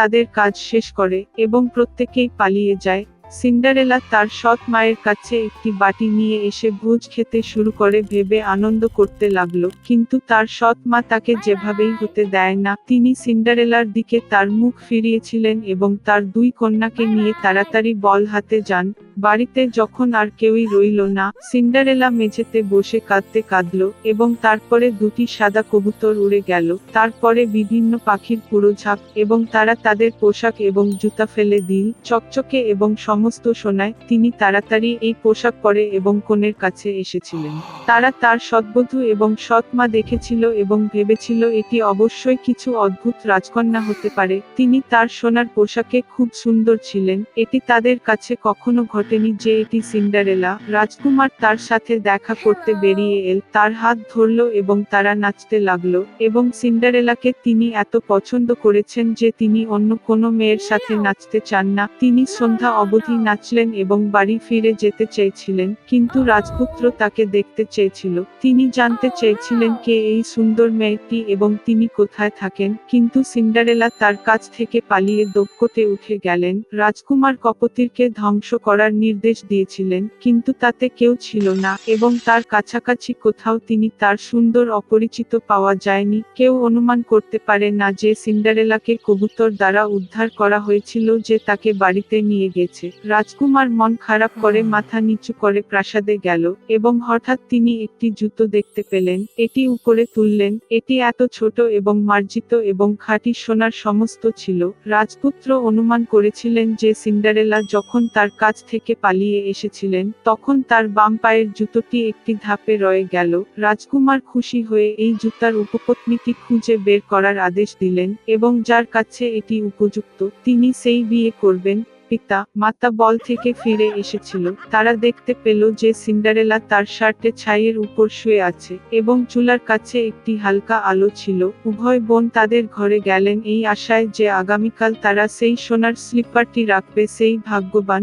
তাদের কাজ শেষ করে এবং প্রত্যেকেই পালিয়ে যায়। সিন্ডারেলা তার সৎ মায়ের কাছে একটি বাটি নিয়ে এসে ভোজ খেতে শুরু করে, ভেবে আনন্দ করতে লাগল। কিন্তু তার সৎ মা তাকে যেভাবেই হতে দেয় না, তিনি সিন্ডারেলার দিকে তার মুখ ফিরিয়েছিলেন এবং তার দুই কন্যাকে নিয়ে তাড়াতাড়ি বল হাতে যান। বাড়িতে যখন আর কেউই রইল না, সিন্ডারেলা মেঝেতে বসে কাঁদতে কাঁদলো এবং তারপরে দুটি সাদা কবুতর উড়ে গেল। তারপরে বিভিন্ন পাখির পুরো ঝাঁক এবং তারা তাদের পোশাক এবং জুতা ফেলে দিল। চকচকে এবং সমস্ত সোনায় তিনি তাড়াতাড়ি এই পোশাক পরে এবং কনের কাছে এসেছিলেন। তারা তার সৎবধূ এবং সৎ মা দেখেছিল এবং ভেবেছিল এটি অবশ্যই কিছু অদ্ভুত রাজকন্যা হতে পারে। তিনি তার সোনার পোশাকে খুব সুন্দর ছিলেন। এটি তাদের কাছে কখনো ঘটেনি যে এটি সিন্ডারেলা। রাজকুমার তার সাথে দেখা করতে বেরিয়ে এল, তার হাত ধরলো এবং তারা নাচতে লাগল এবং সিন্ডারেলাকে তিনি এত পছন্দ করেছেন যে তিনি অন্য কোনো মেয়ের সাথে নাচতে চান না। তিনি সন্ধ্যা অবধি নাচলেন এবং বাড়ি ফিরে যেতে চেয়েছিলেন, কিন্তু রাজপুত্র তাকে দেখতে চেয়েছিল। তিনি জানতে চেয়েছিলেন কে এই সুন্দর মেয়েটি এবং তিনি কোথায় থাকেন, কিন্তু সিন্ডারেলা তার কাছ থেকে পালিয়ে দক্ষতে উঠে গেলেন। রাজকুমার কপতিরকে ধ্বংস করার নির্দেশ দিয়েছিলেন, কিন্তু তাতে কেউ ছিল না এবং তার কাছাকাছি কোথাও তিনি তার সুন্দর অপরিচিত পাওয়া যায়নি। কেউ অনুমান করতে পারে না যে সিন্ডারেলাকে কবুতর দ্বারা উদ্ধার করা হয়েছিল যে তাকে বাড়িতে নিয়ে গেছে। রাজকুমার মন খারাপ করে মাথা নিচু করে প্রাসাদে গেল এবং হঠাৎ তিনি একটি জুতো দেখতে পেলেন। এটি উপরে তুললেন। এটি এত ছোট এবং মার্জিত এবং খাঁটি সোনার সমস্ত ছিল। রাজপুত্র অনুমান করেছিলেন যে সিন্ডারেলা যখন তার কাছ থেকে পালিয়ে এসেছিলেন তখন তার বাম পায়ের জুতোটি একটি ধাপে রয়ে গেল। রাজকুমার খুশি হয়ে এই জুতার উপপত্নীটি খুঁজে বের করার আদেশ দিলেন এবং যার কাছে এটি উপযুক্ত তিনি সেই বিয়ে করবেন। পিতা, মাতা বল থেকে ফিরে এসেছিল। তারা দেখতে পেল যে সিন্ডারেলা তার শার্টে ছাইয়ের উপর শুয়ে আছে এবং চুলার কাছে একটি হালকা আলো ছিল। উভয় বোন তাদের ঘরে গেলেন এই আশায় যে আগামীকাল তারা সেই সোনার স্লিপারটি রাখবে, সেই ভাগ্যবান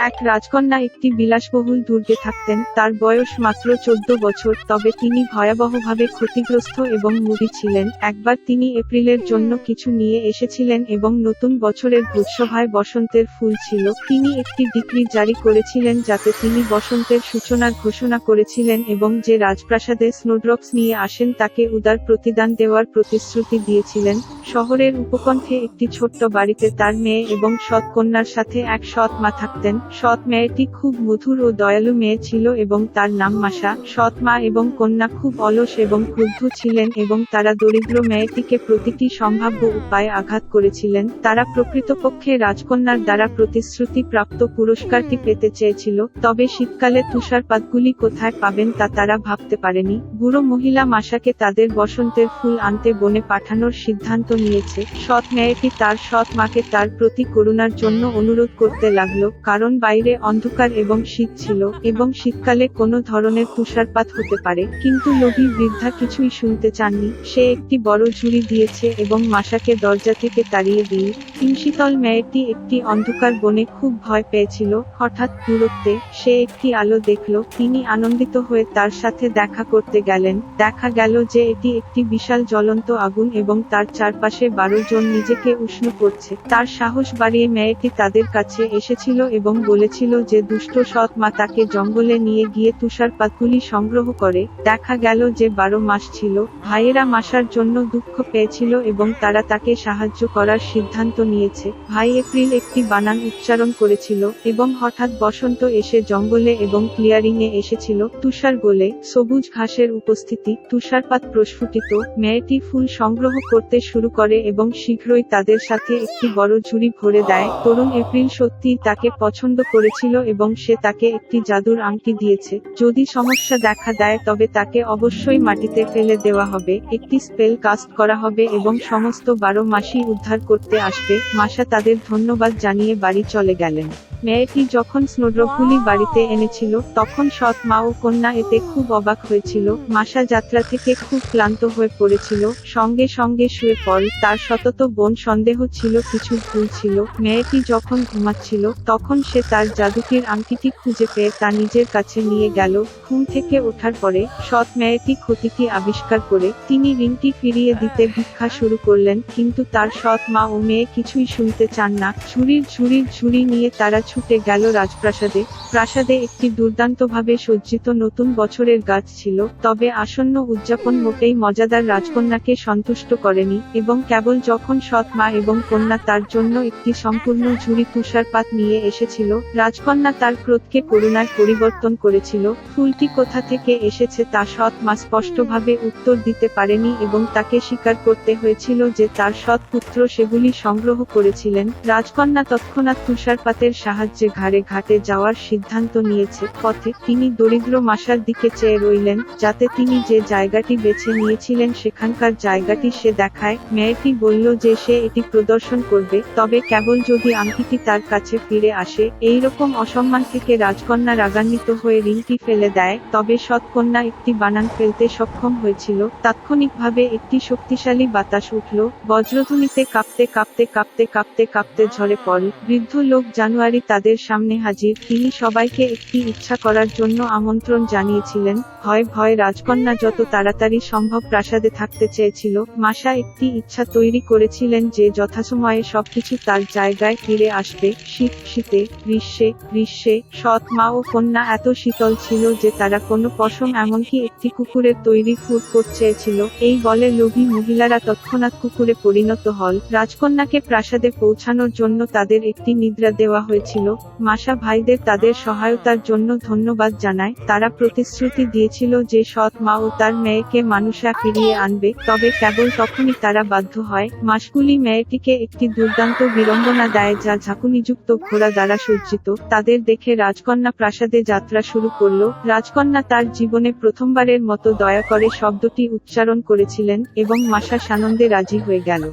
এক রাজকন্যা একটি বিলাসবহুল দুর্গে থাকতেন, তার বয়স মাত্র চোদ্দ বছর, তবে তিনি ভয়াবহভাবে ক্ষতিগ্রস্ত এবং মুদি ছিলেন। একবার তিনি এপ্রিলের জন্য কিছু নিয়ে এসেছিলেন এবং নতুন বছরের ভূৎসভায় বসন্তের ফুল ছিল। তিনি একটি ডিগ্রি জারি করেছিলেন যাতে তিনি বসন্তের সূচনার ঘোষণা করেছিলেন এবং যে রাজপ্রাসাদে স্নোড্রক্স নিয়ে আসেন তাকে উদার প্রতিদান দেওয়ার প্রতিশ্রুতি দিয়েছিলেন। শহরের উপকণ্ঠে একটি ছোট্ট বাড়িতে তার মেয়ে এবং সৎ কন্যার সাথে এক সৎ মা থাকতেন। সৎ মেয়েটি খুব মধুর ও দয়ালু মেয়ে ছিল এবং তার নাম মাসা। সৎ মা এবং কন্যা খুব অলস এবং ক্রুদ্ধ ছিলেন এবং তারা দরিদ্র মেয়েটিকে প্রতিটি সম্ভাব্য উপায়ে আঘাত করেছিলেন। তারা প্রকৃতপক্ষে রাজকন্যার দ্বারা প্রতিশ্রুতি প্রাপ্ত পুরস্কারটি পেতে চেয়েছিল, তবে শীতকালে তুষারপাতগুলি কোথায় পাবেন তা তারা ভাবতে পারেনি। বুড়ো মহিলা মাসাকে তাদের বসন্তের ফুল আনতে বনে পাঠানোর সিদ্ধান্ত নিয়েছে। সৎ মেয়েটি তার সৎ মাকে তার প্রতি করুণার জন্য অনুরোধ করতে লাগল, কারণ বাইরে অন্ধকার এবং শীত ছিল, এবং শীতকালে কোনো ধরনের তুষারপাত হতে পারে, কিন্তু লোভী বৃদ্ধা কিছুই শুনতে চাননি। সে একটি বড় ঝুড়ি দিয়েছে এবং মাসাকে দরজা থেকে তাড়িয়ে দিয়ে হিমশীতল মেয়েটি একটি অন্ধকার বনে খুব ভয় পেয়েছিল, হঠাৎ দূরত্বে সে একটি আলো দেখল। তিনি আনন্দিত হয়ে তার সাথে দেখা করতে গেলেন। দেখা গেল যে এটি একটি বিশাল জ্বলন্ত আগুন এবং তার চারপাশে বারো জন নিজেকে উষ্ণ করছে। তার সাহস বাড়িয়ে মেয়েটি তাদের কাছে এসেছিল এবং বলেছিল যে দুষ্ট সৎ মা তাকে জঙ্গলে নিয়ে গিয়ে তুষারপাতগুলি সংগ্রহ করে। দেখা গেল যে বারো মাস ছিল, ভাইয়েরা মাসার জন্য দুঃখ পেয়েছিল এবং তারা তাকে সাহায্য করার সিদ্ধান্ত নিয়েছে। ভাই এপ্রিল একটি বানান উচ্চারণ করেছিল এবং হঠাৎ বসন্ত এসে জঙ্গলে এবং ক্লিয়ারিং এ এসেছিল। তুষার গোলে সবুজ ঘাসের উপস্থিতি, তুষারপাত প্রস্ফুটিত, মেয়েটি ফুল সংগ্রহ করতে শুরু করে এবং শীঘ্রই তাদের সাথে একটি বড় ঝুড়ি ভরে দেয়। তরুণ এপ্রিল সত্যিই তাকে পছন্দ করেছিল এবং সে তাকে একটি জাদুর আংটি দিয়েছে। যদি সমস্যা দেখা দেয়, তবে তাকে অবশ্যই মাটিতে ফেলে দেওয়া হবে। একটি স্পেল কাস্ট করা হবে এবং সমস্ত বারো মাসই উদ্ধার করতে আসবে। মাসা তাদের ধন্যবাদ জানিয়ে বাড়ি চলে গেলেন। মেয়েটি যখন স্নোড্রপগুলি বাড়িতে এনেছিল, তখন সৎ মা ও কন্যা এতে খুব অবাক হয়েছিল। মাসা যাত্রা থেকে খুব ক্লান্ত হয়ে পড়েছিল। সঙ্গে সঙ্গে শুয়ে পড় তার সতত বোন সন্দেহ ছিল, কিছু ভুল ছিল। মেয়েটি যখন ঘুমাচ্ছিল, তখন সে তার জাদুকির আংটিটি খুঁজে পেয়ে তা নিজের কাছে নিয়ে গেল। ঘুম থেকে ওঠার পরে সৎ মেয়েটি ক্ষতিটি আবিষ্কার করে তিনি রিংটি ফিরিয়ে দিতে ভিক্ষা শুরু করলেন, কিন্তু তার সৎ মা ও মেয়ে কিছুই শুনতে চান না। ঝুড়ির ঝুড়ির ঝুড়ি নিয়ে তারা ছুটে গেল রাজপ্রাসাদে। প্রাসাদে একটি দুর্দান্তভাবে সজ্জিত নতুন বছরের গাছ ছিল, তবে আসন্ন উদযাপন মোটেই মজাদার রাজকন্যাকে সন্তুষ্ট করেনি এবং কেবল যখন সৎ মা এবং কন্যা তার জন্য একটি সম্পূর্ণ ঝুড়ি তুষারপাত নিয়ে এসেছিল রাজকন্যা তার ক্রোধকে করুণায় পরিবর্তন করেছিল, ফুলটি কোথা থেকে এসেছে তা সৎ মা স্পষ্টভাবে উত্তর দিতে পারেনি এবং তাকে স্বীকার করতে হয়েছিল যে তার সৎ পুত্র সেগুলি সংগ্রহ করেছিলেন, রাজকন্যা তৎক্ষণাৎ তুষারপাতের সাহায্যে ঘাড়ে ঘাটে যাওয়ার সিদ্ধান্ত নিয়েছে, পথে তিনি দরিদ্র মাসার দিকে চেয়ে রইলেন, যাতে তিনি যে জায়গাটি বেছে নিয়েছিলেন সেখানকার জায়গাটি সে দেখায়, মেয়েটি বলল যে সে এটি প্রদর্শন করবে, তবে কেবল যদি আংটিটি তার কাছে ফিরে আসে এই রকম অসম্মান থেকে রাজকন্যা রাগান্বিত হয়ে রিংটি ফেলে দেয়, তবে সৎকন্যা একটি বানান ফেলতে সক্ষম হয়েছিল। তাৎক্ষণিকভাবে একটি শক্তিশালী বাতাস উঠল, বজ্রধ্বনিতে কাঁপতে কাঁপতে কাঁপতে কাঁপতে কাঁপতে ঝরে পড়ল বৃদ্ধ লোক জানুয়ারি তাদের সামনে হাজির। তিনি সবাইকে একটি ইচ্ছা করার জন্য আমন্ত্রণ জানিয়েছিলেন। ভয় ভয় রাজকন্যা যত তাড়াতাড়ি সম্ভব প্রাসাদে থাকতে চেয়েছিল। মাসা একটি ইচ্ছা তৈরি করেছিলেন যে যথাসময়ে সবকিছু তার জায়গায় ফিরে আসবে। শীত শীতে গ্রীষ্মে গ্রীষ্মে সৎ মা ও কন্যা এত শীতল ছিল যে তারা কোনো পশম এমনকি একটি কুকুরের তৈরি ফুড করতে চেয়েছিল। এই বলে লোভী মহিলারা তৎক্ষণাৎ কুকুরে পরিণত হল। রাজকন্যাকে প্রাসাদে পৌঁছানোর জন্য তাদের একটি নিদ্রা দেওয়া হয়েছিল। মাসা ভাইদের তাদের সহায়তার জন্য ধন্যবাদ জানায়। তারা প্রতিশ্রুতি দিয়েছিল যে সৎ মা ও তার মেয়েকে মানুষা ফিরিয়ে আনবে, তবে কেবল তখনই তারা বাধ্য হয়। মাসগুলি মেয়েটিকে একটি দুর্দান্ত বিড়ম্বনা দেয় যা ঝাঁকুনিযুক্ত ঘোড়া দ্বারা সজ্জিত তাদের দেখে রাজকন্যা প্রাসাদে যাত্রা শুরু করল। রাজকন্যা তার জীবনে প্রথমবারের মতো দয়া করে শব্দটি উচ্চারণ করেছিলেন এবং মাসা সানন্দে রাজি হয়ে গেল।